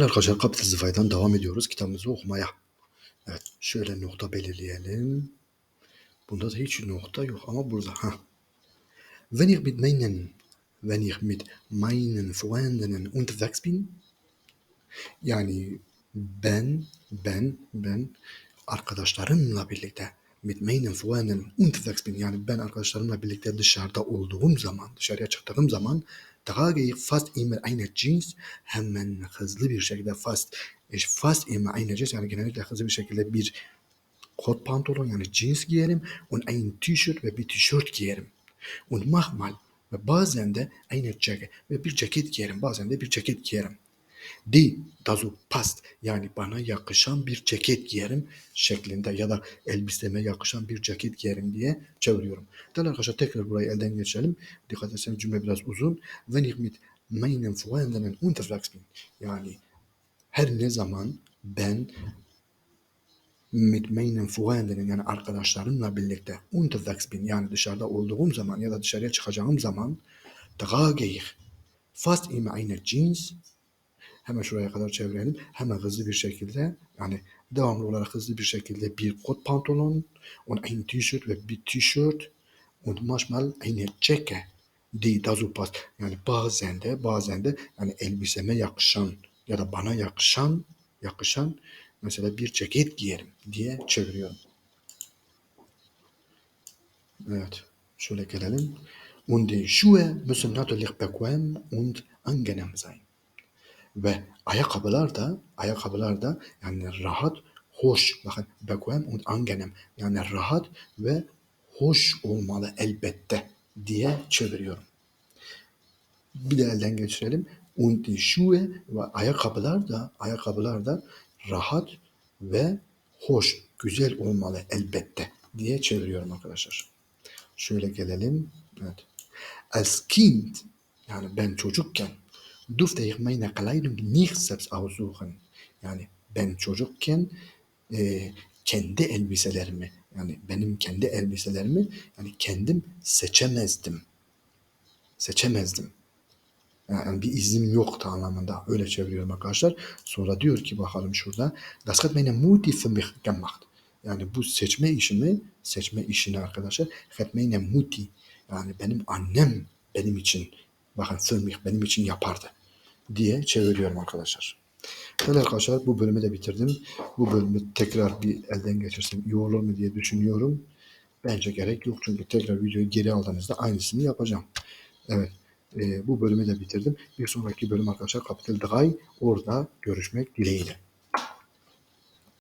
Arkadaşlar Kapital Zifay'dan devam ediyoruz kitabımızı okumaya. Evet şöyle nokta belirleyelim. Bunda da hiç nokta yok ama burada. ha. Wenn ich mit meinen, wenn ich mit meinen Freunden unterwegs bin, yani ben, ben, ben arkadaşlarımla birlikte mit meinen Freunden unterwegs bin, yani ben arkadaşlarımla birlikte dışarıda olduğum zaman, dışarıya çıktığım zaman trage ich fast immer eine Jeans, hemen hızlı bir şekilde fast, ich fast immer eine Jeans, yani genellikle hızlı bir şekilde bir kot pantolon yani jeans giyerim und ein T-shirt ve bir tişört giyerim. Und manchmal ve bazen de eine Jacke ve bir ceket giyerim. Bazen de bir ceket giyerim. Die dazu passt yani bana yakışan bir ceket giyerim şeklinde ya da elbiseme yakışan bir ceket giyerim diye çeviriyorum. Değerli arkadaşlar tekrar burayı elden geçirelim. Dikkat etseniz cümle biraz uzun. Wenn ich mit meinen Freunden unterwegs bin. Yani her ne zaman ben mit meinen Freunden yani arkadaşlarımla birlikte unterwegs bin yani dışarıda olduğum zaman ya da dışarıya çıkacağım zaman trage ich fast immer eine Jeans hemen şuraya kadar çevirelim. Hemen hızlı bir şekilde yani devamlı olarak hızlı bir şekilde bir kot pantolon und ein T-shirt ve bir tişört und manchmal eine Jacke die dazu passt. Yani bazen de bazen de yani elbiseme yakışan ya da bana yakışan yakışan mesela bir ceket giyerim diye çeviriyorum. Evet. Şöyle gelelim. Und die Schuhe müssen natürlich bequem und angenehm sein. Ve ayakkabılar da ayakkabılar da yani rahat, hoş. Bakın bequem und angenehm. Yani rahat ve hoş olmalı elbette diye çeviriyorum. Bir de elden geçirelim. Und die Schuhe ve ayakkabılar da ayakkabılar da rahat ve hoş, güzel olmalı elbette diye çeviriyorum arkadaşlar. Şöyle gelelim. Evet. Als Kind yani ben çocukken durfte ich meine Kleidung nicht selbst aussuchen. Yani ben çocukken e, kendi elbiselerimi yani benim kendi elbiselerimi yani kendim seçemezdim. Seçemezdim. Yani bir iznim yoktu anlamında. Öyle çeviriyorum arkadaşlar. Sonra diyor ki bakalım şurada. Das hat meine Mutti für mich gemacht. Yani bu seçme işimi, seçme işini arkadaşlar. Hat meine Mutti. Yani benim annem benim için bakın für mich benim için yapardı diye çeviriyorum arkadaşlar. Evet arkadaşlar bu bölümü de bitirdim. Bu bölümü tekrar bir elden geçirsem iyi olur mu diye düşünüyorum. Bence gerek yok çünkü tekrar videoyu geri aldığınızda aynısını yapacağım. Evet e, bu bölümü de bitirdim. Bir sonraki bölüm arkadaşlar Kapital Dray orada görüşmek dileğiyle.